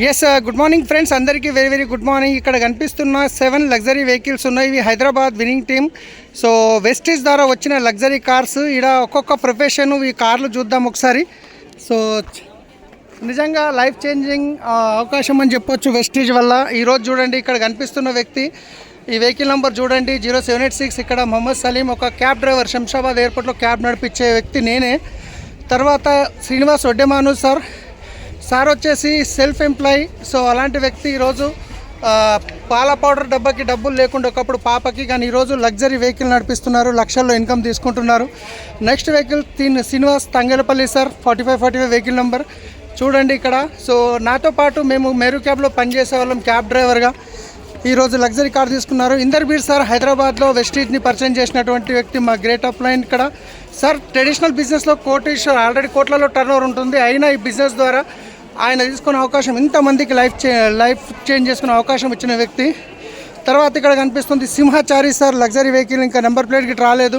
Yes good morning friends అందరికీ very very good morning ఇక్కడ కనిపిస్తున్న సెవెన్ లగ్జరీ వెహికల్స్ ఉన్నాయి. ఇవి Hyderabad winning team so Vestige ద్వారా వచ్చిన లగ్జరీ కార్స్ ఇక్కడ ఒక్కొక్క ప్రొఫెషన్ ఈ కార్లు చూద్దాం ఒకసారి. సో నిజంగా లైఫ్ చేంజింగ్ అవకాశం అని చెప్పొచ్చు వెస్టీజ్ వల్ల. ఈరోజు చూడండి ఇక్కడ కనిపిస్తున్న వ్యక్తి. ఈ వెహికల్ నెంబర్ చూడండి. Zero seven eight six. ఇక్కడ మొహమ్మద్ సలీం ఒక క్యాబ్ డ్రైవర్ శంషాబాద్ ఎయిర్పోర్ట్లో క్యాబ్ నడిపించే వ్యక్తి నేనే. తర్వాత శ్రీనివాస్ ఒడ్డెమాను సార్ సార్ వచ్చేసి సెల్ఫ్ ఎంప్లాయీ సో అలాంటి వ్యక్తి ఈరోజు పాల పౌడర్ డబ్బాకి డబ్బులు లేకుండా ఒకప్పుడు పాపకి కానీ ఈరోజు లగ్జరీ వెహికల్ నడిపిస్తున్నారు లక్షల్లో ఇన్కమ్ తీసుకుంటున్నారు. నెక్స్ట్ వెహికల్ తిన్ Srinivas Thangelapalli sir forty five forty five vehicle number. చూడండి ఇక్కడ. సో నాతో పాటు మేము మెరు క్యాబ్లో పనిచేసే వాళ్ళం క్యాబ్ డ్రైవర్గా. ఈరోజు లగ్జరీ కార్ తీసుకున్నారు. ఇందర్ బీర్ సార్ హైదరాబాద్లో వెస్టీజ్ని పరిచయం చేసినటువంటి వ్యక్తి మా గ్రేట్ అప్ లైన్ ఇక్కడ. సార్ ట్రెడిషనల్ బిజినెస్లో కోటేశ్వర్ ఆల్రెడీ కోట్లలో టర్న్ ఉంటుంది. అయినా ఈ బిజినెస్ ద్వారా ఆయన తీసుకున్న అవకాశం ఇంతమందికి లైఫ్ చే లైఫ్ చేంజ్ చేసుకునే అవకాశం ఇచ్చిన వ్యక్తి. తర్వాత ఇక్కడ కనిపిస్తుంది సింహాచారి సార్ లగ్జరీ వెహికల్ ఇంకా నెంబర్ ప్లేట్కి రాలేదు.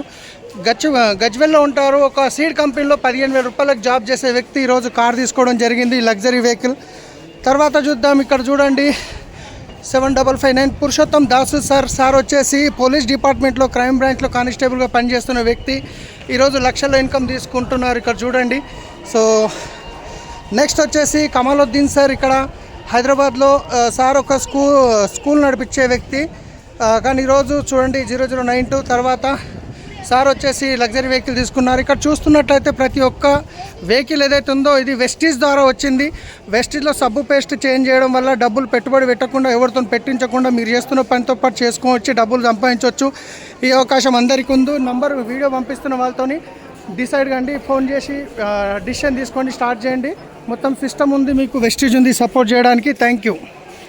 గచ్చు గజ్వెల్లో ఉంటారు. ఒక సీడ్ కంపెనీలో పదిహేను వేల రూపాయలకు జాబ్ చేసే వ్యక్తి ఈరోజు కార్ తీసుకోవడం జరిగింది లగ్జరీ వెహికల్. తర్వాత చూద్దాం ఇక్కడ చూడండి. Seven double five nine Purushottam Dasu sir sir వచ్చేసి పోలీస్ డిపార్ట్మెంట్లో క్రైమ్ బ్రాంచ్లో కానిస్టేబుల్గా పనిచేస్తున్న వ్యక్తి. ఈరోజు లక్షల్లో ఇన్కమ్ తీసుకుంటున్నారు ఇక్కడ చూడండి. సో నెక్స్ట్ వచ్చేసి కమలుద్దీన్ సార్ ఇక్కడ హైదరాబాద్లో సార్ ఒక స్కూల్ స్కూల్ నడిపించే వ్యక్తి. కానీ ఈరోజు చూడండి జీరో జీరో నైన్ టూ తర్వాత సార్ వచ్చేసి లగ్జరీ వెహికల్ తీసుకున్నారు. ఇక్కడ చూస్తున్నట్లయితే ప్రతి ఒక్క వెహికల్ ఏదైతే ఉందో ఇది వెస్టీజ్ ద్వారా వచ్చింది. వెస్టీజ్లో సబ్బు పేస్ట్ చేంజ్ చేయడం వల్ల డబ్బులు పెట్టుబడి పెట్టకుండా ఎవరితో పెట్టించకుండా మీరు చేస్తున్న పనితో పాటు చేసుకోవచ్చు డబ్బులు సంపాదించవచ్చు. ఈ అవకాశం అందరికీ ఉంది. నంబర్ వీడియో పంపిస్తున్న వాళ్ళతోని డిసైడ్ కండి ఫోన్ చేసి డిసిషన్ తీసుకోండి స్టార్ట్ చేయండి. మొత్తం సిస్టమ్ ఉంది మీకు వెస్టేజ్ ఉంది సపోర్ట్ చేయడానికి. Thank you.